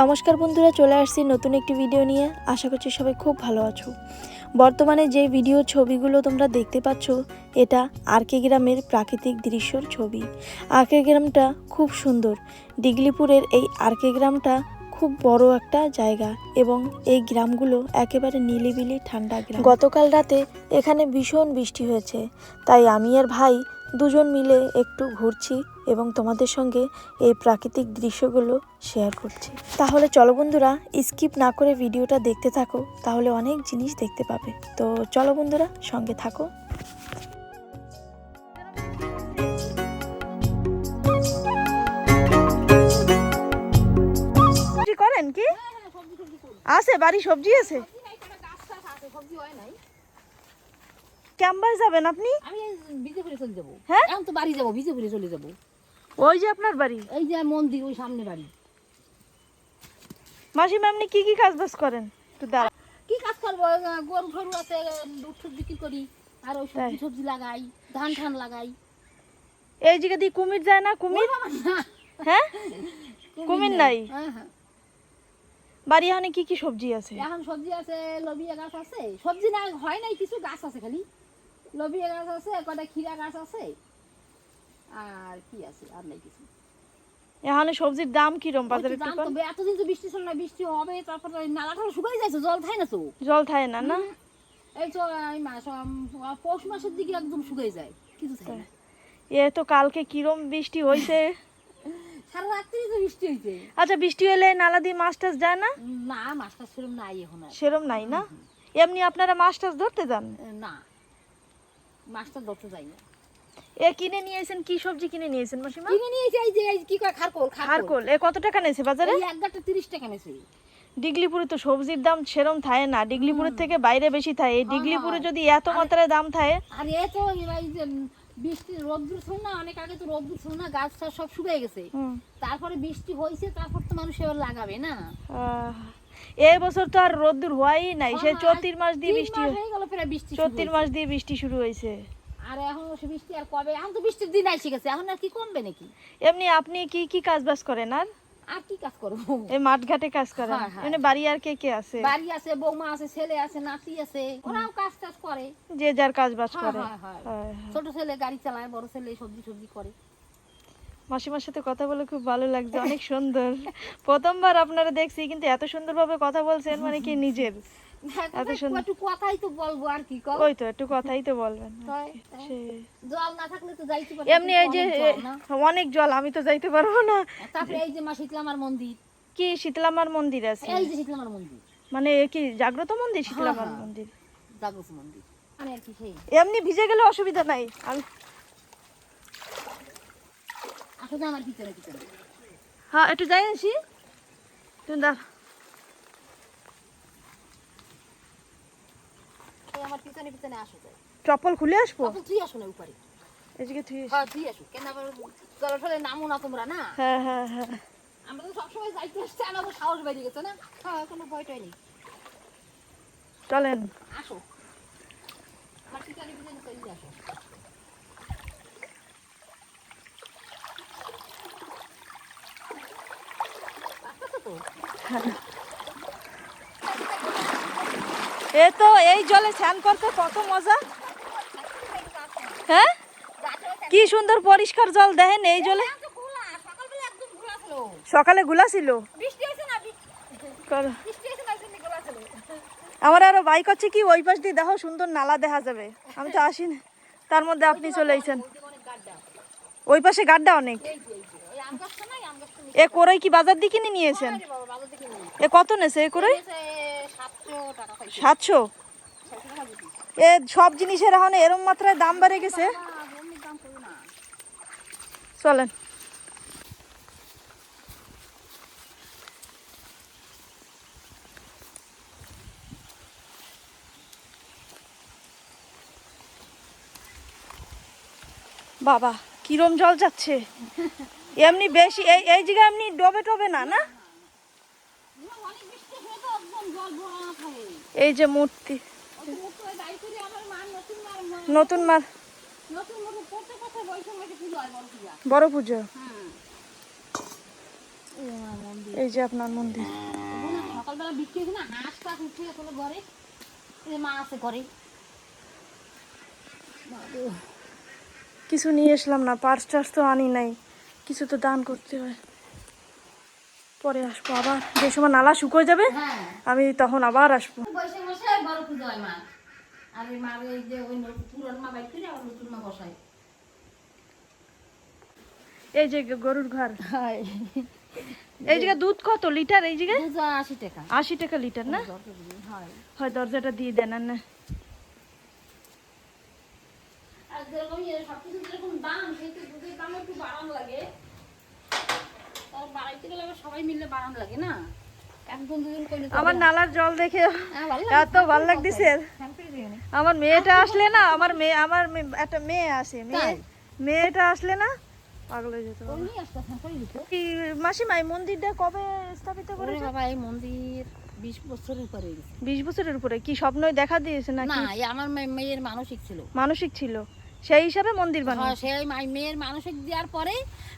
নমস্কার বন্ধুরা, চলে আসছি নতুন একটি ভিডিও নিয়ে। আশা করছি সবাই খুব ভালো আছো। বর্তমানে যে ভিডিও ছবিগুলো তোমরা দেখতে পাচ্ছ, এটা আরকে গ্রামের প্রাকৃতিক দৃশ্যর ছবি। আরকে গ্রামটা খুব সুন্দর। ডিগলিপুরের এই আরকে গ্রামটা খুব বড় একটা জায়গা এবং এই গ্রামগুলো একেবারে নিলিবিলি ঠান্ডা গ্রাম। গতকাল রাতে এখানে ভীষণ বৃষ্টি হয়েছে। তাই আমি আর ভাই দুজন মিলে একটু ঘুরছি। এবং তোমাদের সঙ্গে এই প্রাকৃতিক দৃশ্যগুলো শেয়ার করছি। তাহলে চলো বন্ধুরা স্কিপ না করে ভিডিওটা দেখতে থাকো তাহলে অনেক জিনিস দেখতে পাবে। তো চলো বন্ধুরা সঙ্গে থাকো। করেন কি? আছে বাড়ি সবজি আছে? ক্যাম্বাস যাবেন আপনি? আমি ফিরে চলে যাব। হ্যাঁ? এখন তো বাড়ি যাব ভিজে ফিরে চলে যাব। ওই যে আপনার বাড়ি? এই যে মন্দির ওই সামনে বাড়ি। মাসিমা আপনি কি কি কাজ বাজ করেন? একটু দাঁড়া। কি কাজ করব? গরু ঠরু আছে দুধ টুধ বিক্রি করি আর ওই সবজি সবজি লাগাই ধান ঠান লাগাই। এই জায়গা দিয়ে কুমির যায় না? কুমির? হ্যাঁ? কুমির নাই? হ্যাঁ, হ্যাঁ। বাড়ি এখানে কি কি সবজি আছে? এখন সবজি আছে লবিয়া গাছ আছে। সবজি না হয় নাই কিছু গাছ আছে খালি। লবিয়া গাছ আছে কটা ক্ষীরা গাছ আছে। আর কি আছে? আর নাই কিছু। এখানে সবজির দাম কিরম বাজারে দাম তো এতদিন তো বৃষ্টি ছিল না বৃষ্টি হবে তারপরে শুকাই যাচ্ছে জল না তো। জল থাকে না না? এই তো এই মাস পৌষ মাসের দিকে একদম শুকাই যায় কিছু থাকে না। এ তো কালকে কিরম বৃষ্টি সারা রাত্রি তো বৃষ্টি আচ্ছা বৃষ্টি হলে নালা দিয়ে মাছ টাছ যায় না? না মাছটা সেরকম নাই এখন সেরম নাই না? এমনি আপনারা মাছ টাছ ধরতে যান? না মাছটা ধরতে যাই না। এ কিনে নিয়েছেন কি সবজি কিনে নিয়েছেন মাসিমা? কিনে এই যে এই কি কয় খারকোল খারকোল। এ কত টাকা বাজারে? এই এক গাঁটটা তিরিশ টাকা নেছে ডিগলিপুরে তো সবজির দাম সেরম থাকে না। ডিগলিপুরের থেকে বাইরে বেশি থাকে এই ডিগলিপুরে যদি এত মাত্রায় দাম থাকে আর এ তো এই যে বৃষ্টি রোদ্দুর না অনেক আগে তো রোদ্দুর না গাছ সব শুকিয়ে গেছে। তারপরে বৃষ্টি হয়েছে তারপর তো মানুষ এবার লাগাবে না। এই বছর তো আর রোদ্দুর হওয়াই নাই। সে হ্যাঁ, চৈত্র মাস দিয়ে বৃষ্টি মাস হয়ে গেল বৃষ্টি চৈত্র মাস দিয়ে বৃষ্টি শুরু হয়েছে আর এখন বৃষ্টি আর কবে? এখন তো বৃষ্টির দিন আইসে গেছে এখন আর কি কমবে নাকি? এমনি আপনি কি কি কাজ বাজ করেন আর? আর কি কাজ করব? এই মাঠ ঘাটে কাজ করেন। হ্যাঁ। বাড়ি আর কে কে আছে? বাড়ি আছে বৌমা আছে ছেলে আছে নাতি আছে ওরাও কাজ টাজ করে। যে যার কাজ বাজ হ্যাঁ, করে। ছোট ছেলে গাড়ি চালায় বড় ছেলে সবজি সবজি করে। মাসিমার সাথে কথা বলে খুব ভালো লাগছে অনেক সুন্দর। প্রথমবার আপনারা দেখছি কিন্তু এত সুন্দরভাবে কথা বলছেন মানে কি নিজের। এত সুন্দর। একটু কথাই তো বলব আর কি কও। ওই তো একটু কথাই তো বলবেন। জল না থাকলে তো যাইতে পারব এমনি এই যে অনেক জল আমি তো যাইতে পারব না। তারপরে এই যে মা শীতলামার মন্দির। কি শীতলামার মন্দির আছে? এই যে শীতলামার মন্দির। মানে কি জাগ্রত মন্দির শীতলামার হ্যাঁ। মন্দির? জাগ্রত মন্দির। মানে এমনি ভিজে গেলে অসুবিধা নাই। আমি আসলে আমার পিছনে পিছনে হ্যাঁ একটু যাই আসি। তুমি দাঁড় এই আমার পিছনে পিছনে আসো যাই চপ্পল খুলে আসব? তখন তুই আসো না উপরে। এদিকে তুই হ্যাঁ তুই আসো কেন আবার জল ফলে নামো না তোমরা না? হ্যাঁ হ্যাঁ হ্যাঁ। আমরা তো সবসময় যাইতে আসছে আমাদের সাহস বেরিয়ে গেছে না? হ্যাঁ কোনো ভয়টাই নেই। চলেন। আসো। আমার পিছনে পিছনে চলে আসো। তো? এ তো এই জলে স্নান করতে কত মজা। হ্যাঁ? কি সুন্দর পরিষ্কার জল দেখেন এই জলে। সকালে গুলা ছিল। আমার আরও বাইক হচ্ছে কি ওই পাশ দিয়ে দেখো সুন্দর নালা দেখা যাবে। আমি তো আসি না। তার মধ্যে আপনি চলে এসেছেন। ওই পাশে গাড্ডা অনেক। এ কোরই কি বাজার দিকে নিয়ে নিয়েছেন? এ কত নেছে এ কোরই? এসে 700 টাকা পাইছে। সাতশো 700 টাকা দিছি। এ সব জিনিসের এখন এরম মাত্রায় দাম বেড়ে গেছে। চলেন বাবা কিরম জল যাচ্ছে এমনি বেশি এই এই জায়গায় এমনি ডবে টবে না না, অনেক বৃষ্টি হয়ে তো একদম জল ভরা থাকে। এই যে মূর্তি। নতুন মার। বড় পুজো। এই যে আপনার মন্দির। ওখানে সকালবেলা বিক্রি হয়েছে না হাঁস টাস উঠে গেছিল ঘরে মা আছে ঘরে কিছু নিয়ে এসলাম না পার্স টার্স তো আনি নাই। কিছু তো দান করতে হয়। পরে আসব আবার। যে সময় নালা শুকোয় যাবে হ্যাঁ। আমি তখন আবার আসব। বড় মা। আর ওই মার এই যে ওই পুরন মা বাইক করে আবার নতুন মা বসায়। এই যে গরুর ঘর। এই জায়গায় দুধ কত লিটার এই জায়গায়? আশি টাকা। আশি টাকা লিটার না? হয়। দরজাটা দিয়ে দেন না। সবাই মিলে বাড়ানো লাগে না? আমার নালার জল দেখে হ্যাঁ, এত ভালো লাগতেছে। না। আমার মেয়েটা আসলে না আমার মেয়ে আমার একটা মেয়ে আসে মেয়ে মেয়েটা আসলে না পাগল হয়ে যেত। মাসিমা এই মন্দিরটা কবে স্থাপিত ওরে করেছে? বাবা এই মন্দির বিশ বছরের উপরে বিশ বছরের উপরে কি স্বপ্নই দেখা দিয়েছে না আমার মেয়ের মানসিক ছিল। মানসিক ছিল। সেই হিসাবে মন্দির হ্যাঁ বানিয়ে সেই মা- মেয়ের মানসিক দেওয়ার পরে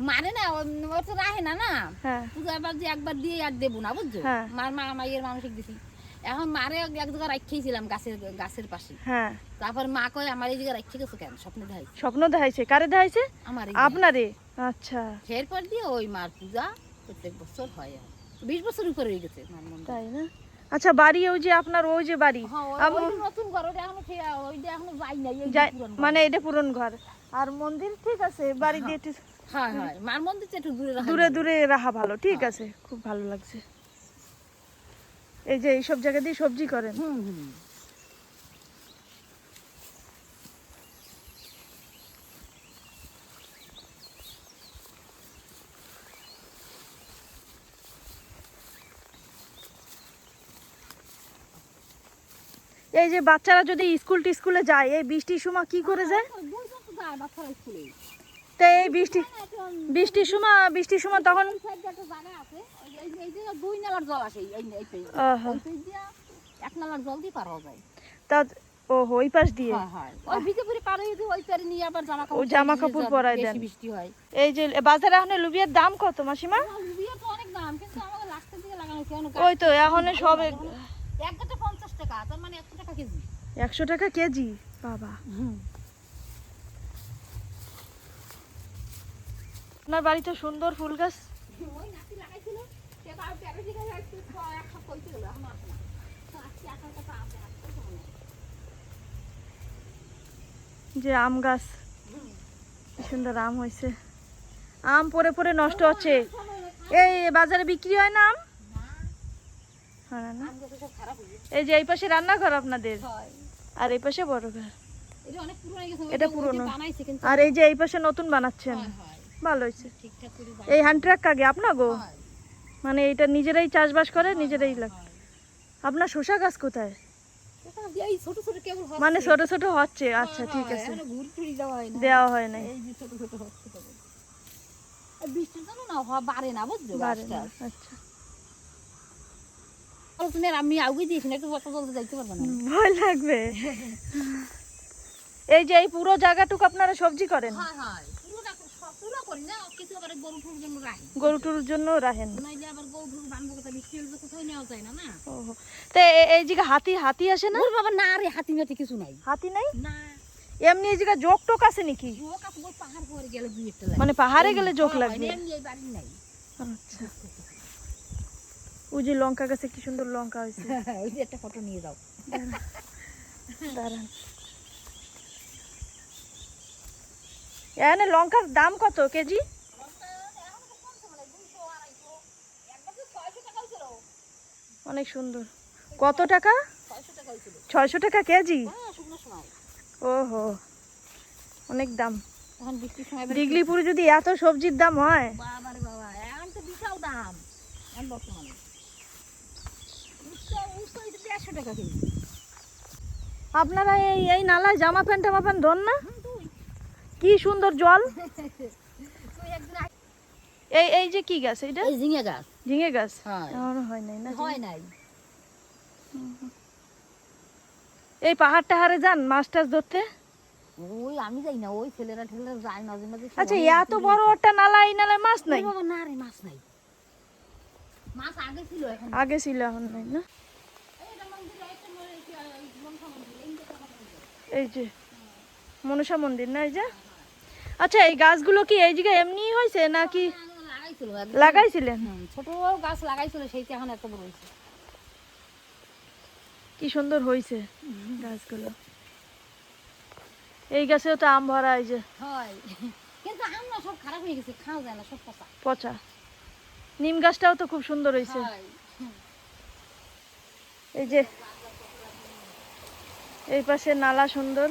মানে না ওর তো রাহে না না। হ্যাঁ। পূজা এবার যে একবার দিয়ে আর দেবো না বুঝছ? হ্যাঁ। মার মা মায়ের মানসিক দিছি। এখন মারে এক জায়গায় রাখিয়েছিলাম গাছের গাছের পাশে। হ্যাঁ। তারপর মা কয় আমার এই জায়গায় রাখতে গেছো কেন? স্বপ্নে দেখাই স্বপ্ন দেখাইছে। কারে দেখাইছে? আমার আপনারে? আচ্ছা। এরপর দিয়ে ওই মার পূজা প্রত্যেক বছর হয়। বিশ বছর উপরে হয়ে গেছে তাই না? আচ্ছা বাড়ি ওই যে আপনার ওই যে বাড়ি? হ্যাঁ। মানে এটা পুরন ঘর। আর মন্দির ঠিক আছে বাড়ি দিয়ে হ্যাঁ হ্যাঁ মন্দির দূরে দূরে রাখা ভালো ঠিক আছে খুব ভালো লাগছে। এই যে এইসব জায়গা দিয়ে সবজি করেন? হুম হুম। এই যে বাচ্চারা যদি স্কুল টিস্কুলে যায় এই বৃষ্টির সময় কি করে যায় তো এই বৃষ্টি বৃষ্টির সময় বৃষ্টির সময় তখন জল এক নালার দিয়ে পার হওয়া যায়। তা ও ওই পাশ দিয়ে। ওই বিজেপুরে পার হয়ে ওই পারে নিয়ে আবার জামা কাপড় জামা কাপড় পরায় দেন। বৃষ্টি হয়। এই যে বাজারে এখন লুবিয়ার দাম কত মাসিমা লুবিয়া তো অনেক দাম, কিন্তু আমাদের লাস্টের দিকে লাগানো হয়েছে, ওই তো এখন সব এক গাছে 50 টাকা, তার মানে 100 টাকা কেজি। একশো টাকা কেজি? বাবা। আপনার বাড়িতে সুন্দর ফুল গাছ। যে আম গাছ। সুন্দর আম হয়েছে আম পরে পরে নষ্ট হচ্ছে। এই বাজারে বিক্রি হয় না আম। এই যে এই পাশে রান্নাঘর আপনাদের। হয়। আর এই পাশে বড় ঘর। এটা পুরনো আর এই যে এই পাশে নতুন বানাচ্ছেন। ভালো হয়েছে। এই হ্যান্ড ট্রাক কাগে আপনা গো? মানে এটা নিজেরাই চাষবাস করে নিজেরাই লাগ। আপনার শসা গাছ কোথায়। মানে ছোট ছোট হচ্ছে। আচ্ছা ঠিক আছে। দেওয়া হয় না। নাই। বৃষ্টির জন্য না বাড়ে না বুঝছ? আচ্ছা। আমি দিয়েছি না একটু বছর জলদি যাইতে পারবে না। ভয় লাগবে? এই যে এই পুরো জায়গাটুকু আপনারা সবজি করেন? হয় হয়। পুরোটা সব পুরো করি না কিছু আবার গরু টুরুর জন্য তো এই জায়গা হাতি হাতি আসে না? বাবা না রে হাতি নাতি কিছু নাই। হাতি নাই? এমনি এই জায়গা জোক টোক আছে নাকি? মানে পাহাড়ে গেলে জোক লাগবে? আচ্ছা। ওই যে লঙ্কা গাছে কি সুন্দর লঙ্কা হয়েছে। ওই যে একটা ফটো নিয়ে যাও। দাঁড়ান। এখানে লঙ্কার দাম কত কেজি? অনেক সুন্দর। কত টাকা? ছয়শো টাকা কেজি? ওহো অনেক দাম। ডিগলিপুরে যদি এত সবজির দাম হয়? বাবা এখন তো বিশাল দাম। বর্তমানে। আপনারা এই এই নালায় জামা প্যান্ট টামা প্যান্ট ধন না। কি সুন্দর জল। এই এই যে কি গাছ এটা? এই ঝিঙে গাছ। ঝিঙে গাছ? হয়। হয় নাই না হয় নাই। এই পাহাড় টাহাড়ে যান মাছ টাছ ধরতে। ওই আমি যাই না ওই ছেলেরা ঠেলেরা যায় মাঝে মাঝে। আচ্ছা এত বড় একটা নালা এই নালায় মাছ নাই? বাবা না রে মাছ নাই। মাছ আগে ছিল এখন আগে ছিল এখন নাই না এই এটা মন্দির একটা মনে কি মনসা মন্দির এই যে কথা বলছে। এই যে মনসা মন্দির না এই যে? আচ্ছা এই গাছগুলো কি এই জায়গায় এমনি হয়েছে নাকি। লাগাইছিলেন? ছোট গাছ লাগাইছিল সেইটা এখন এত বড় হয়েছে। কি সুন্দর হয়েছে গাছগুলো। এই গাছেও তো আম ভরা এই যে। হয়। কিন্তু আমরা সব খারাপ হয়ে গেছে খাওয়া যায় না সব পচা। পচা। নিম গাছটাও তো খুব সুন্দর হয়েছে। এই যে এই পাশে নালা সুন্দর।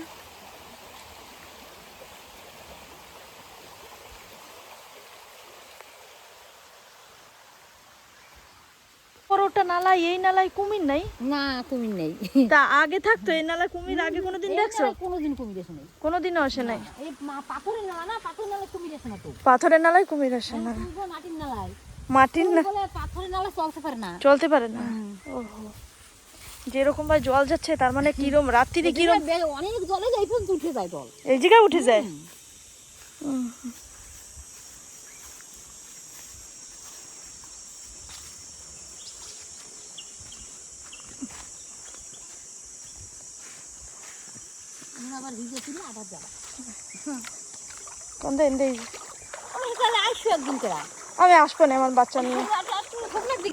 বড়টা নালা এই নালায় কুমির নাই? না নেই। তা আগে থাকতো এই নালা কুমির আগে কোনোদিন দেখছ? কোনোদিন কুমির আসে নাই। কোনোদিনও আসে নাই? এই মা- পাথরের নালা না পাথরের নালা কুমির আসে না তো। পাথরের নালায় কুমির আসে না। মাটির নালায়। মাটির না পাথরের নালা চলতে পারে না। চলতে পারে না। ওহো। যেরকম ভাবে জল যাচ্ছে তার মানে কিরম রাত্রিরে কিরম অনেক জলে যাই পর্যন্ত উঠে যায় জল। এই জায়গায় উঠে যায়? উম। আবার ভিজে ছিল আবার যাবা। কোন দিন দেই। আমি তাহলে আসব একদিন করে। আমি আসব না আমার বাচ্চা নিয়ে ঘরে চলে যাও সিধা আমার সাথে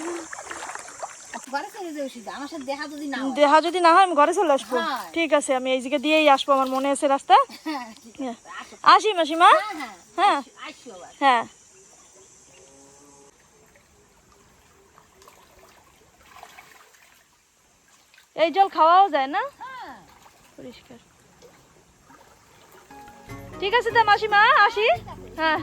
দেখা যদি না হয়। দেহা যদি না হয় আমি ঘরে চলে আসব হ্যাঁ। ঠিক আছে আমি এই দিকে দিয়েই আসব আমার মনে আছে রাস্তা হ্যাঁ, আছে, আসো। মাসিমা হ্যাঁ, হ্যাঁ, হ্যাঁ। হ্যাঁ এই জল খাওয়াও যায় না হ্যাঁ। পরিষ্কার ঠিক আছে তা মাসিমা আসি হ্যাঁ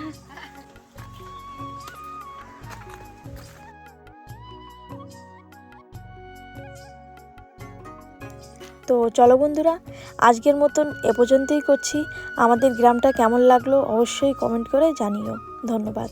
তো চলো বন্ধুরা, আজকের মতন এ পর্যন্তই করছি। আমাদের গ্রামটা কেমন লাগল অবশ্যই কমেন্ট করে জানিও। ধন্যবাদ।